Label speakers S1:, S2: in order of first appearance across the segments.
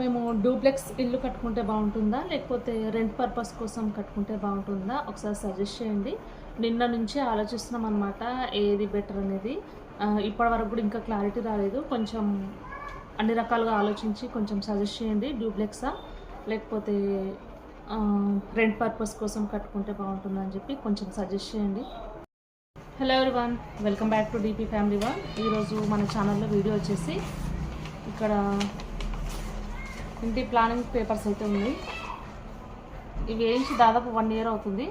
S1: మేము డూప్లెక్స్ ఇల్లు కట్టుకుంటే బాగుంటుందా? లేకపోతే రెంట్ పర్పస్ కోసం కట్టుకుంటే బాగుంటుందా? ఒకసారి సజెస్ట్ చేయండి. నిన్న నుంచి ఆలోచిస్తున్నాం అనమాట ఏది బెటర్ అనేది. ఇప్పటి వరకు కూడా ఇంకా క్లారిటీ రాలేదు. కొంచెం అన్ని రకాలుగా ఆలోచించి కొంచెం సజెస్ట్ చేయండి డూప్లెక్సా? లేకపోతే రెంట్ పర్పస్ కోసం కట్టుకుంటే బాగుంటుందని చెప్పి కొంచెం సజెస్ట్ చేయండి. Hello everyone welcome back to DP family one ఈరోజు మన ఛానల్లో వీడియో వచ్చేసి ఇక్కడ ఇంటి ప్లానింగ్ పేపర్స్ అయితే ఉంది. ఇవి వేయించి దాదాపు వన్ ఇయర్ అవుతుంది.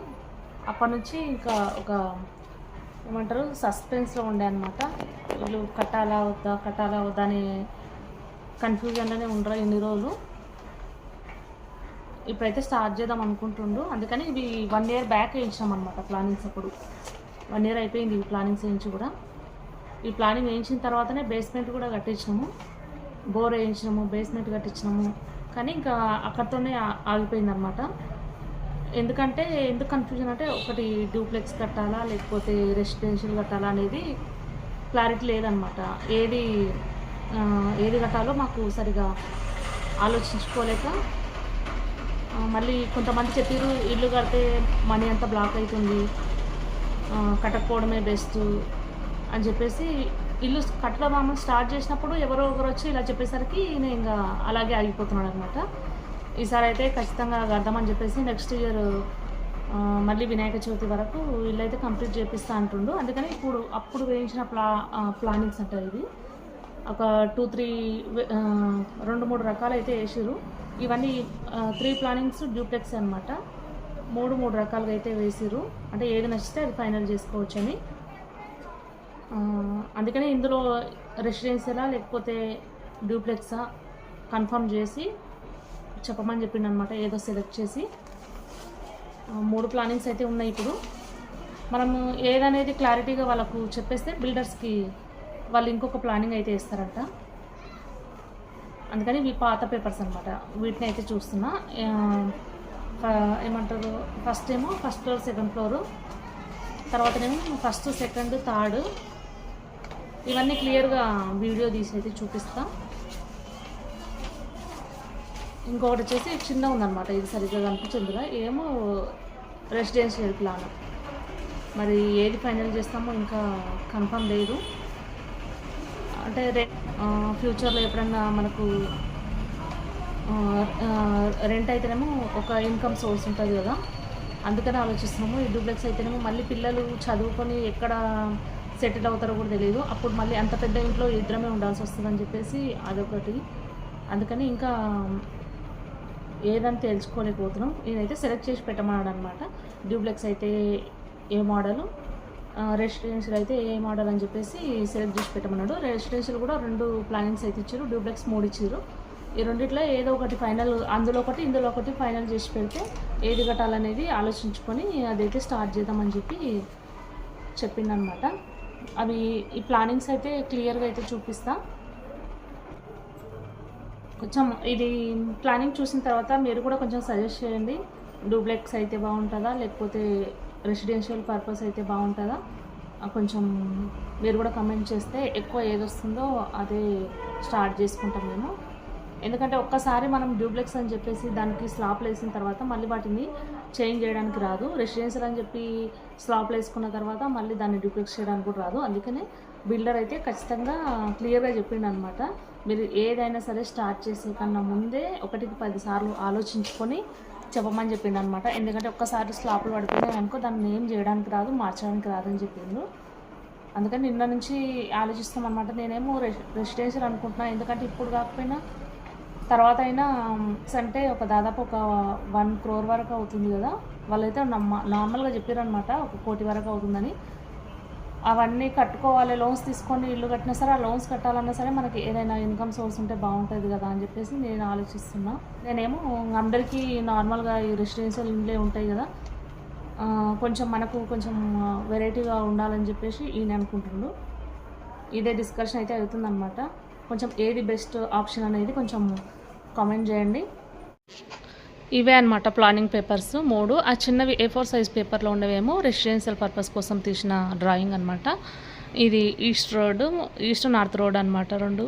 S1: అప్పటి నుంచి ఇంకా ఒక ఏమంటారు సస్పెన్స్లో ఉండే అనమాట వీళ్ళు కట్టాలా వద్దా కట్టాలా వద్దా అని కన్ఫ్యూజన్లోనే ఉండరు ఇన్ని రోజులు. ఇప్పుడైతే స్టార్ట్ చేద్దాం అనుకుంటుండు. అందుకని ఇవి వన్ ఇయర్ బ్యాక్ వేయించాం అనమాట ప్లానింగ్స్ అప్పుడు. వన్ ఇయర్ అయిపోయింది ఈ ప్లానింగ్స్ వేయించి కూడా. ఈ ప్లానింగ్ వేయించిన తర్వాతనే బేస్మెంట్ కూడా కట్టించినాము. Bore వేయించినాము basement కట్టించినాము. కానీ ఇంకా అక్కడితోనే ఆగిపోయింది అనమాట ఎందుకంటే ఎందుకు కన్ఫ్యూజన్ అంటే ఒకటి డూప్లెక్స్ కట్టాలా లేకపోతే రెసిడెన్షియల్ కట్టాలా అనేది క్లారిటీ లేదనమాట ఏది ఏది కట్టాలో మాకు సరిగా ఆలోచించుకోలేక మళ్ళీ కొంతమంది చెప్పారు ఇల్లు కడితే మనీ అంతా బ్లాక్ అవుతుంది కట్టకపోవడమే బెస్ట్ అని చెప్పేసి ఇల్లు కట్టడం అమ్మ స్టార్ట్ చేసినప్పుడు ఎవరో ఒకరు వచ్చి ఇలా చెప్పేసరికి నేను ఇంకా అలాగే ఆగిపోతున్నాడు అనమాట ఈసారి అయితే ఖచ్చితంగా కడదామని చెప్పేసి నెక్స్ట్ ఇయర్ మళ్ళీ వినాయక చవితి వరకు ఇల్లు అయితే కంప్లీట్ చేపిస్తా అంటుండు. అందుకని ఇప్పుడు అప్పుడు వేయించిన ప్లా ప్లానింగ్స్ అంటారు ఇది ఒక టూ త్రీ రెండు మూడు రకాలు అయితే వేసారు ఇవన్నీ త్రీ ప్లానింగ్స్ డ్యూప్లెక్స్ అనమాట మూడు మూడు రకాలుగా అయితే వేసిరు అంటే ఏది నచ్చితే అది ఫైనల్ చేసుకోవచ్చని. అని అందుకని ఇందులో రెసిడెన్సీలా లేకపోతే డూప్లెక్సా కన్ఫర్మ్ చేసి చెప్పమని చెప్పిండు అనమాట ఏదో సెలెక్ట్ చేసి. మూడు ప్లానింగ్స్ అయితే ఉన్నాయి ఇప్పుడు. మనము ఏదనేది క్లారిటీగా వాళ్ళకు చెప్పేస్తే బిల్డర్స్కి వాళ్ళు ఇంకొక ప్లానింగ్ అయితే ఇస్తారంట అందుకని ఇవి పాత పేపర్స్ అనమాట వీటిని అయితే చూస్తున్నా. ఏమంటారు? ఫస్ట్ ఏమో ఫస్ట్ ఫ్లోర్ సెకండ్ ఫ్లోరు. తర్వాతనేమో ఫస్ట్ సెకండ్ థర్డ్. ఇవన్నీ క్లియర్గా వీడియో తీసి అయితే చూపిస్తా. ఇంకొకటి వచ్చేసి చిన్న ఉందన్నమాట. ఇది సరిగ్గా కనిపించదుగా ఏమో రెసిడెన్షియల్ ప్లాన్. మరి ఏది ఫైనల్ చేస్తామో ఇంకా కన్ఫర్మ్ లేదు. అంటే రే ఫ్యూచర్లో ఎప్పుడన్నా మనకు రెంట్ అయితేనేమో ఒక ఇన్కమ్ సోర్స్ ఉంటుంది కదా. అందుకని ఆలోచిస్తున్నాము. ఈ డూప్లెక్స్ అయితేనేమో మళ్ళీ పిల్లలు చదువుకొని ఎక్కడ సెటిల్ అవుతారో కూడా తెలియదు అప్పుడు మళ్ళీ అంత పెద్ద ఇంట్లో ఇద్దరమే ఉండాల్సి వస్తుందని చెప్పేసి అదొకటి. అందుకని ఇంకా ఏదని తెలుసుకోలేకపోతున్నాం నేనైతే సెలెక్ట్ చేసి పెట్టమన్నాడు అనమాట డ్యూప్లెక్స్ అయితే ఏ మోడలు రెసిడెన్షియల్ అయితే ఏ మోడల్ అని చెప్పేసి సెలెక్ట్ చేసి పెట్టమన్నాడు. రెసిడెన్షియల్ కూడా రెండు ప్లానింగ్స్ అయితే ఇచ్చారు. డూప్లెక్స్ మూడు ఇచ్చారు. ఈ రెండిట్లో ఏదో ఒకటి ఫైనల్ అందులో ఒకటి ఇందులో ఒకటి ఫైనల్ చేసి పెడితే ఏది కట్టాలనేది ఆలోచించుకొని అదైతే స్టార్ట్ చేద్దామని చెప్పి చెప్పిందనమాట అవి ఈ ప్లానింగ్స్ అయితే క్లియర్గా అయితే చూపిస్తా. కొంచెం ఇది ప్లానింగ్ చూసిన తర్వాత మీరు కూడా కొంచెం సజెస్ట్ చేయండి. డూప్లెక్స్ అయితే బాగుంటుందా? లేకపోతే రెసిడెన్షియల్ పర్పస్ అయితే బాగుంటుందా? కొంచెం మీరు కూడా కమెంట్ చేస్తే ఎక్కువ ఏది వస్తుందో అదే స్టార్ట్ చేసుకుంటాం మేము. ఎందుకంటే ఒక్కసారి మనం డూప్లెక్స్ అని చెప్పేసి దానికి స్లాప్లు వేసిన తర్వాత మళ్ళీ వాటిని చేంజ్ చేయడానికి రాదు. రెసిడెన్షియల్ అని చెప్పి స్లాప్లు వేసుకున్న తర్వాత మళ్ళీ దాన్ని డూప్లెక్స్ చేయడానికి కూడా రాదు. అందుకనే బిల్డర్ అయితే ఖచ్చితంగా క్లియర్గా చెప్పిండు అనమాట మీరు ఏదైనా సరే స్టార్ట్ చేసే కన్నా ముందే ఒకటికి పదిసార్లు ఆలోచించుకొని చెప్పమని చెప్పిండు అనమాట ఎందుకంటే ఒక్కసారి స్లాప్లు పడిపోయినాయి అనుకో దాన్ని ఏం చేయడానికి రాదు మార్చడానికి రాదని చెప్పిండు. అందుకని నిన్న నుంచి ఆలోచిస్తాం అనమాట నేనేమో రెసిడెన్షియల్ అనుకుంటున్నా. ఎందుకంటే ఇప్పుడు కాకపోయినా తర్వాత అయినా అంటే ఒక దాదాపు ఒక వన్ క్రోర్ వరకు అవుతుంది కదా. వాళ్ళైతే నమ్మ నార్మల్గా చెప్పారనమాట ఒక కోటి వరకు అవుతుందని. అవన్నీ కట్టుకోవాలి లోన్స్ తీసుకొని ఇల్లు కట్టినా సరే ఆ లోన్స్ కట్టాలన్నా సరే మనకి ఏదైనా ఇన్కమ్ సోర్స్ ఉంటే బాగుంటుంది కదా అని చెప్పేసి నేను ఆలోచిస్తున్నా. నేనేమో అందరికీ నార్మల్గా ఈ రెసిడెన్షియల్ ఇండ్లే ఉంటాయి కదా. కొంచెం మనకు కొంచెం వెరైటీగా ఉండాలని చెప్పేసి ఈయన అనుకుంటున్నాడు ఇదే డిస్కషన్ అయితే అవుతుందన్నమాట. కొంచెం ఏది బెస్ట్ ఆప్షన్ అనేది కొంచెం కామెంట్ చేయండి. ఇవే అనమాట ప్లానింగ్ పేపర్స్. మూడు ఆ చిన్నవి ఏ ఫోర్ సైజ్ పేపర్లో ఉండేవేమో రెసిడెన్షియల్ పర్పస్ కోసం తీసిన డ్రాయింగ్ అనమాట ఇది east road east north road అనమాట రెండు.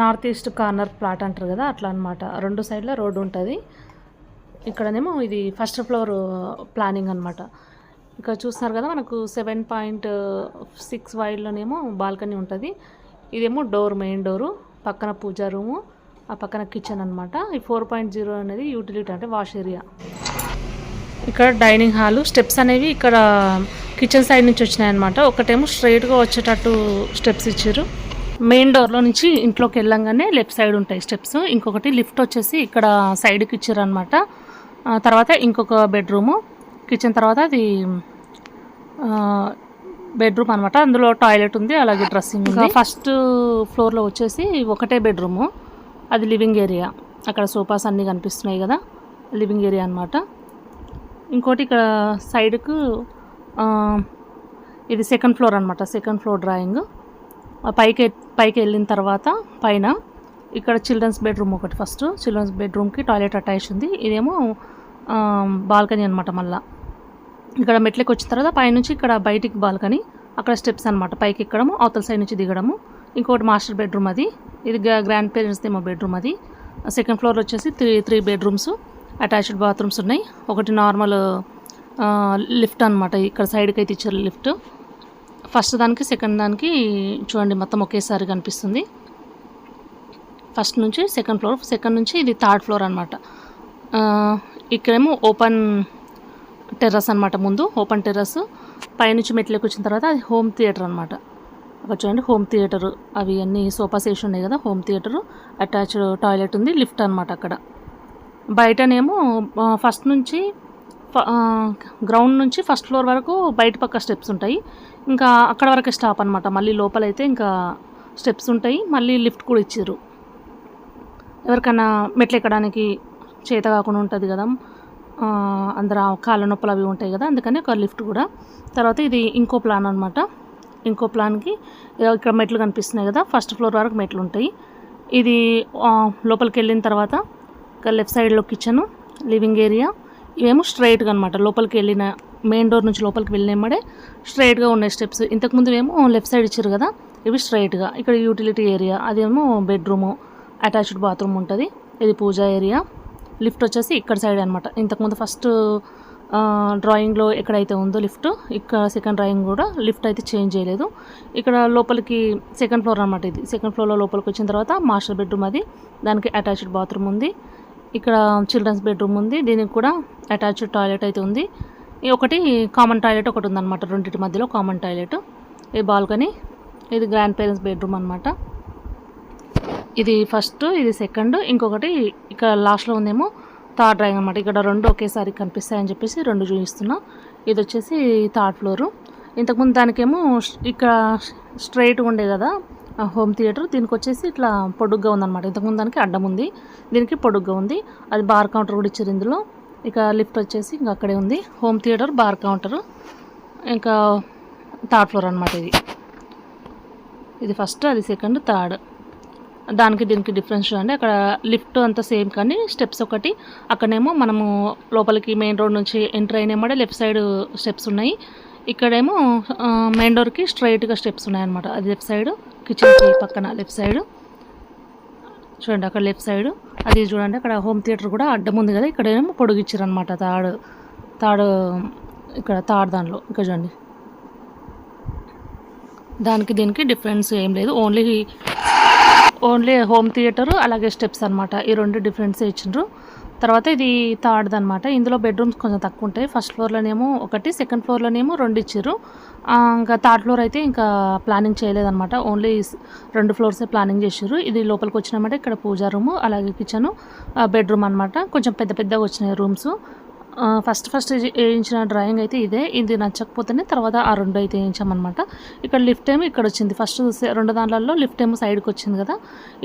S1: నార్త్ ఈస్ట్ కార్నర్ ప్లాట్ అంటారు కదా అట్లా అనమాట రెండు సైడ్ల రోడ్డు ఉంటుంది. ఇక్కడనేమో ఇది ఫస్ట్ ఫ్లోర్ ప్లానింగ్ అనమాట ఇక్కడ చూస్తున్నారు కదా మనకు సెవెన్ పాయింట్ సిక్స్ వైడ్లోనేమో బాల్కనీ ఉంటుంది. ఇదేమో డోర్ మెయిన్ డోరు పక్కన పూజా రూము ఆ పక్కన కిచెన్ అనమాట ఈ ఫోర్ పాయింట్ జీరో అనేది యూటిలిటీ అంటే వాష్ ఏరియా ఇక్కడ డైనింగ్ హాలు స్టెప్స్ అనేవి ఇక్కడ కిచెన్ సైడ్ నుంచి వచ్చినాయి అనమాట ఒకటేమో స్ట్రైట్గా వచ్చేటట్టు స్టెప్స్ ఇచ్చారు. మెయిన్ డోర్లో నుంచి ఇంట్లోకి వెళ్ళంగానే లెఫ్ట్ సైడ్ ఉంటాయి స్టెప్స్ ఇంకొకటి లిఫ్ట్ వచ్చేసి ఇక్కడ సైడ్కి ఇచ్చారు అనమాట తర్వాత ఇంకొక బెడ్రూము కిచెన్ తర్వాత అది బెడ్రూమ్ అనమాట అందులో టాయిలెట్ ఉంది అలాగే డ్రెస్సింగ్ ఫస్ట్ ఫ్లోర్లో వచ్చేసి ఒకటే బెడ్రూము అది లివింగ్ ఏరియా. అక్కడ సోఫాస్ అన్నీ కనిపిస్తున్నాయి కదా లివింగ్ ఏరియా అనమాట ఇంకోటి ఇక్కడ సైడ్కు ఇది సెకండ్ ఫ్లోర్ అనమాట సెకండ్ ఫ్లోర్ డ్రాయింగ్. పైకి పైకి వెళ్ళిన తర్వాత పైన ఇక్కడ చిల్డ్రన్స్ బెడ్రూమ్ ఒకటి ఫస్ట్. చిల్డ్రన్స్ బెడ్రూమ్కి టాయిలెట్ అటాచ్ ఉంది. ఇదేమో బాల్కనీ అనమాట మళ్ళా. ఇక్కడ మెట్లకి వచ్చిన తర్వాత పైనుంచి ఇక్కడ బయటికి బాల్కనీ అక్కడ స్టెప్స్ అనమాట పైకి ఎక్కడము అవతల సైడ్ నుంచి దిగడము. ఇంకోటి మాస్టర్ బెడ్రూమ్ అది. ఇది గ్రాండ్ పేరెంట్స్ ఏమో బెడ్రూమ్ అది. సెకండ్ ఫ్లోర్ వచ్చేసి three three bedrooms attached bathrooms ఉన్నాయి. ఒకటి నార్మల్ లిఫ్ట్ అనమాట ఇక్కడ సైడ్కి అయితే ఇచ్చారు లిఫ్ట్. ఫస్ట్ దానికి సెకండ్ దానికి చూడండి మొత్తం ఒకేసారి కనిపిస్తుంది. ఫస్ట్ నుంచి సెకండ్ ఫ్లోర్ సెకండ్ నుంచి ఇది థర్డ్ ఫ్లోర్ అనమాట ఇక్కడేమో ఓపెన్ టెర్రస్ అనమాట ముందు ఓపెన్ టెర్రస్. పైనుంచి మెట్లకి వచ్చిన తర్వాత అది హోమ్ థియేటర్ అనమాట అక్కడ చూడండి హోమ్ థియేటర్ అవి అన్నీ సోఫా వేసి ఉన్నాయి కదా హోమ్ థియేటర్ అటాచ్డ్ టాయిలెట్ ఉంది లిఫ్ట్ అనమాట అక్కడ. బయటనేమో ఫస్ట్ నుంచి ఫ- గ్రౌండ్ నుంచి ఫస్ట్ ఫ్లోర్ వరకు బయట పక్క స్టెప్స్ ఉంటాయి. ఇంకా అక్కడ వరకే స్టాప్ అనమాట మళ్ళీ లోపలైతే ఇంకా స్టెప్స్ ఉంటాయి. మళ్ళీ లిఫ్ట్ కూడా ఇచ్చారు. ఎవరికైనా మెట్లు ఎక్కడానికి చేత కాకుండా ఉంటుంది కదా అందరూ కాళ్ళ నొప్పులు అవి ఉంటాయి కదా అందుకని ఒక లిఫ్ట్ కూడా. తర్వాత ఇది ఇంకో ప్లాన్ అనమాట ఇంకో ప్లాన్కి. ఇక్కడ మెట్లు కనిపిస్తున్నాయి కదా ఫస్ట్ ఫ్లోర్ వరకు మెట్లు ఉంటాయి. ఇది లోపలికి వెళ్ళిన తర్వాత లెఫ్ట్ సైడ్లో కిచెను లివింగ్ ఏరియా ఇవేమో స్ట్రైట్గా అనమాట లోపలికి వెళ్ళిన మెయిన్ డోర్ నుంచి లోపలికి వెళ్ళినమ్మడే స్ట్రైట్గా ఉన్నాయి స్టెప్స్ ఇంతకుముందు ఏమో లెఫ్ట్ సైడ్ ఇచ్చారు కదా ఇవి స్ట్రైట్గా ఇక్కడ యూటిలిటీ ఏరియా అదేమో బెడ్రూము అటాచ్డ్ బాత్రూమ్ ఉంటుంది. ఇది పూజా ఏరియా లిఫ్ట్ వచ్చేసి ఇక్కడ సైడ్ అనమాట ఇంతకుముందు ఫస్ట్ డ్రాయింగ్లో ఎక్కడైతే ఉందో లిఫ్ట్ ఇక్కడ సెకండ్ డ్రాయింగ్ కూడా లిఫ్ట్ అయితే చేంజ్ చేయలేదు. ఇక్కడ లోపలికి సెకండ్ ఫ్లోర్ అనమాట ఇది. సెకండ్ ఫ్లోర్లో లోపలికి వచ్చిన తర్వాత మాస్టర్ బెడ్రూమ్ అది. దానికి అటాచ్డ్ బాత్రూమ్ ఉంది. ఇక్కడ చిల్డ్రన్స్ బెడ్రూమ్ ఉంది. దీనికి కూడా అటాచ్డ్ టాయిలెట్ అయితే ఉంది. ఒకటి కామన్ టాయిలెట్ ఒకటి ఉందన్నమాట. రెండింటి మధ్యలో కామన్ టాయిలెట్ ఇది బాల్కనీ ఇది గ్రాండ్ పేరెంట్స్ బెడ్రూమ్ అనమాట ఇది ఫస్ట్ ఇది సెకండ్ ఇంకొకటి ఇక్కడ లాస్ట్లో ఉందేమో థర్డ్ డ్రాయింగ్ అనమాట ఇక్కడ రెండు ఒకేసారి కనిపిస్తాయని చెప్పేసి రెండు చూపిస్తున్నా. ఇది వచ్చేసి థర్డ్ ఫ్లోరు. ఇంతకుముందు దానికేమో ఇక్కడ స్ట్రైట్గా ఉండే కదా హోమ్ థియేటర్. దీనికి వచ్చేసి ఇట్లా పొడుగ్గా ఉందన్నమాట. ఇంతకుముందు దానికి అడ్డం ఉంది. దీనికి పొడుగ్గా ఉంది. అది బార్ కౌంటర్ కూడా ఇచ్చారు ఇందులో. ఇక లిఫ్ట్ వచ్చేసి ఇంకా అక్కడే ఉంది. Home theatre bar counter. ఇంకా థర్డ్ ఫ్లోర్ అనమాట ఇది. ఇది ఫస్ట్ అది సెకండ్ థర్డ్. దానికి దీనికి డిఫరెన్స్ చూడండి. అక్కడ లిఫ్ట్ అంతా సేమ్ కానీ స్టెప్స్ ఒకటి. అక్కడేమో మనము లోపలికి మెయిన్ రోడ్ నుంచి ఎంటర్ అయినమ్మడే లెఫ్ట్ సైడ్ స్టెప్స్ ఉన్నాయి. ఇక్కడేమో మెయిన్ డోర్కి స్ట్రైట్గా స్టెప్స్ ఉన్నాయన్నమాట. అది లెఫ్ట్ సైడ్ కిచెన్కి పక్కన లెఫ్ట్ సైడ్ చూడండి అక్కడ లెఫ్ట్ సైడ్ అది చూడండి అక్కడ హోమ్ థియేటర్ కూడా అడ్డం ఉంది కదా. ఇక్కడ ఏమో పొడిగిచ్చారు అనమాట తాడు. తాడు ఇక్కడ తాడు దానిలో. ఇక్కడ చూడండి. దానికి దీనికి డిఫరెన్స్ ఏం లేదు. ఓన్లీ ఓన్లీ హోమ్ థియేటర్ అలాగే స్టెప్స్ అనమాట ఈ రెండు డిఫరెన్స్ ఇచ్చిండ్రు. తర్వాత ఇది థర్డ్ అనమాట ఇందులో బెడ్రూమ్స్ కొంచెం తక్కువ ఉంటాయి ఫస్ట్ ఫ్లోర్లోనేమో ఒకటి సెకండ్ ఫ్లోర్లోనేమో రెండు ఇచ్చారు ఇంకా థర్డ్ ఫ్లోర్ అయితే ఇంకా ప్లానింగ్ చేయలేదన్నమాట. ఓన్లీ రెండు ఫ్లోర్సే ప్లానింగ్ చేసారు ఇది లోపలికి వచ్చినామంటే ఇక్కడ పూజా రూము అలాగే కిచెను బెడ్రూమ్ అనమాట కొంచెం పెద్ద పెద్దగా వచ్చినాయి రూమ్స్. ఫస్ట్ ఫస్ట్ వేయించిన డ్రాయింగ్ అయితే ఇదే. ఇది నచ్చకపోతేనే తర్వాత ఆ రెండు అయితే వేయించామన్నమాట. ఇక్కడ లిఫ్ట్ ఏమో ఇక్కడ వచ్చింది. ఫస్ట్ రెండు దాంట్లలో లిఫ్ట్ ఏమో సైడ్కి వచ్చింది కదా.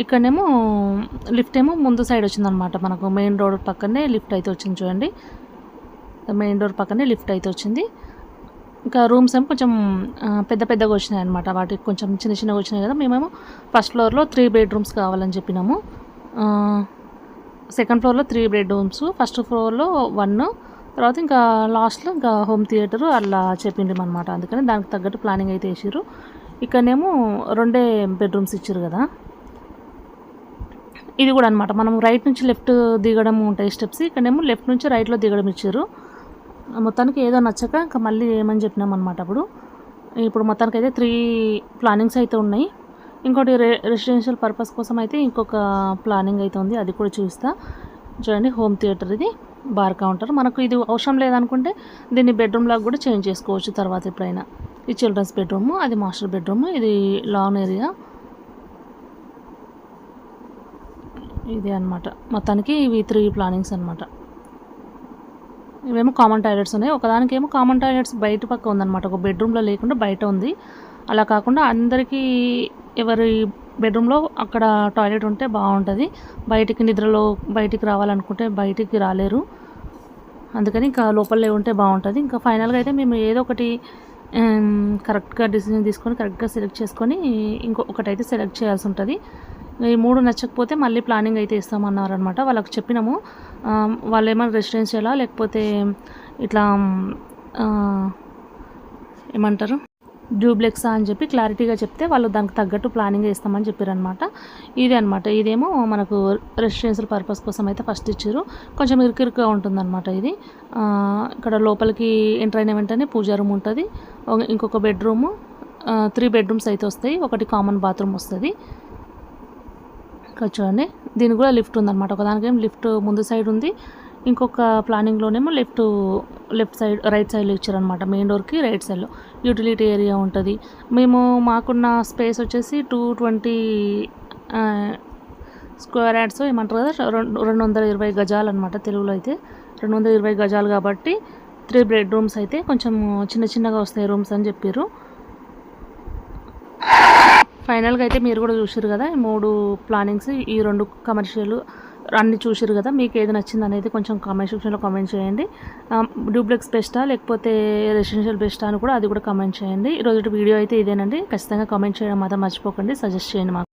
S1: ఇక్కడనేమో లిఫ్ట్ ఏమో ముందు సైడ్ వచ్చింది అనమాట మనకు. మెయిన్ రోడ్ పక్కనే లిఫ్ట్ అయితే వచ్చింది చూడండి. మెయిన్ డోర్ పక్కనే లిఫ్ట్ అయితే వచ్చింది. ఇంకా రూమ్స్ ఏమో కొంచెం పెద్ద పెద్దగా వచ్చినాయి అనమాట వాటికి కొంచెం చిన్న చిన్నగా వచ్చినాయి కదా. మేమేమో ఫస్ట్ ఫ్లోర్లో త్రీ బెడ్రూమ్స్ కావాలని చెప్పినాము. సెకండ్ ఫ్లోర్లో త్రీ బెడ్రూమ్స్. ఫస్ట్ ఫ్లోర్లో వన్ తర్వాత ఇంకా లాస్ట్లో ఇంకా హోమ్ థియేటర్ అలా చెప్పిండ్రు అనమాట అందుకని దానికి తగ్గట్టు ప్లానింగ్ అయితే వేసారు ఇక్కడనేమో రెండే బెడ్రూమ్స్ ఇచ్చారు కదా. ఇది కూడా అనమాట మనం రైట్ నుంచి లెఫ్ట్ దిగడం ఉంటాయి స్టెప్స్ ఇక్కడేమో లెఫ్ట్ నుంచి రైట్లో దిగడం ఇచ్చారు మొత్తానికి ఏదో నచ్చక ఇంకా మళ్ళీ ఏమని చెప్పినాం అనమాట అప్పుడు. ఇప్పుడు మొత్తానికి అయితే త్రీ ప్లానింగ్స్ అయితే ఉన్నాయి. ఇంకోటి రె రెసిడెన్షియల్ పర్పస్ కోసం అయితే ఇంకొక ప్లానింగ్ అయితే ఉంది. అది కూడా చూస్తా. చూడండి హోమ్ థియేటర్ ఇది. బార్ కౌంటర్ మనకు ఇది అవసరం లేదనుకుంటే దీన్ని బెడ్రూమ్ లాగా కూడా చేంజ్ చేసుకోవచ్చు తర్వాత ఎప్పుడైనా. ఇది చిల్డ్రన్స్ బెడ్రూమ్ అది మాస్టర్ బెడ్రూమ్ ఇది లాన్ ఏరియా ఇది అన్నమాట. మొత్తానికి ఇవి త్రీ ప్లానింగ్స్ అనమాట ఇవేమో కామన్ టాయిలెట్స్ ఉన్నాయి. ఒకదానికేమో కామన్ టాయిలెట్స్ బయట పక్క ఉందన్నమాట. ఒక బెడ్రూమ్లో లేకుండా బయట ఉంది. అలా కాకుండా అందరికీ ఎవరి బెడ్రూమ్లో అక్కడ టాయిలెట్ ఉంటే బాగుంటుంది. బయటికి నిద్రలో బయటికి రావాలనుకుంటే బయటికి రాలేరు. అందుకని ఇంకా లోపలే ఉంటే బాగుంటుంది. ఇంకా ఫైనల్గా అయితే మేము ఏదో ఒకటి కరెక్ట్గా డిసిజన్ తీసుకొని కరెక్ట్గా సెలెక్ట్ చేసుకొని ఇంకో అయితే సెలెక్ట్ చేయాల్సి ఉంటుంది. ఈ మూడు నచ్చకపోతే మళ్ళీ ప్లానింగ్ అయితే ఇస్తామన్నారనమాట వాళ్ళకి చెప్పినాము. వాళ్ళు ఏమైనా రెసిడెన్షియలా లేకపోతే ఇట్లా ఏమంటారు? డ్యూబ్లెక్సా అని చెప్పి క్లారిటీగా చెప్తే వాళ్ళు దానికి తగ్గట్టు ప్లానింగ్ ఇస్తామని చెప్పారనమాట ఇదే అనమాట ఇదేమో మనకు రెసిడెన్షియల్ పర్పస్ కోసం అయితే ఫస్ట్ ఇచ్చారు. కొంచెం ఇరుకిరుగా ఉంటుందన్నమాట ఇది. ఇక్కడ లోపలికి ఎంటర్ అయిన వెంటనే పూజా రూమ్ ఉంటుంది. ఇంకొక బెడ్రూము త్రీ బెడ్రూమ్స్ అయితే వస్తాయి. ఒకటి కామన్ బాత్రూమ్ వస్తుంది. ఇక్కడ చూడండి. దీనికి కూడా లిఫ్ట్ ఉందన్నమాట. ఒకదానికేమో లిఫ్ట్ ముందు సైడ్ ఉంది. ఇంకొక ప్లానింగ్లోనేమో లెఫ్ట్ లెఫ్ట్ సైడ్ రైట్ సైడ్లో ఇచ్చారనమాట మెయిన్ డోర్కి రైట్ సైడ్లో యూటిలిటీ ఏరియా ఉంటుంది. మేము మాకున్న స్పేస్ వచ్చేసి టూ ట్వంటీ స్క్వేర్ యాడ్స్ ఏమంటారు కదా రెండు రెండు వందల ఇరవై గజాలు అనమాట తెలుగులో అయితే. రెండు వందల ఇరవై గజాలు కాబట్టి త్రీ బెడ్రూమ్స్ అయితే కొంచెం చిన్న చిన్నగా వస్తాయి రూమ్స్ అని చెప్పారు ఫైనల్గా అయితే మీరు కూడా చూసారు కదా ఈ మూడు ప్లానింగ్స్ ఈ రెండు కమర్షియల్ అన్ని చూసారు కదా మీకు ఏది నచ్చింది అనేది కొంచెం కామెంట్ సెక్షన్లో కామెంట్ చేయండి. డూప్లెక్స్ బెస్టా లేకపోతే రెసిడెన్షియల్ బెస్టా అని కూడా అది కూడా కామెంట్ చేయండి. ఈరోజు వీడియో అయితే ఇదేనండి. ఖచ్చితంగా కామెంట్ చేయడం మాత్రం మర్చిపోకండి. సజెస్ట్ చేయండి మాకు.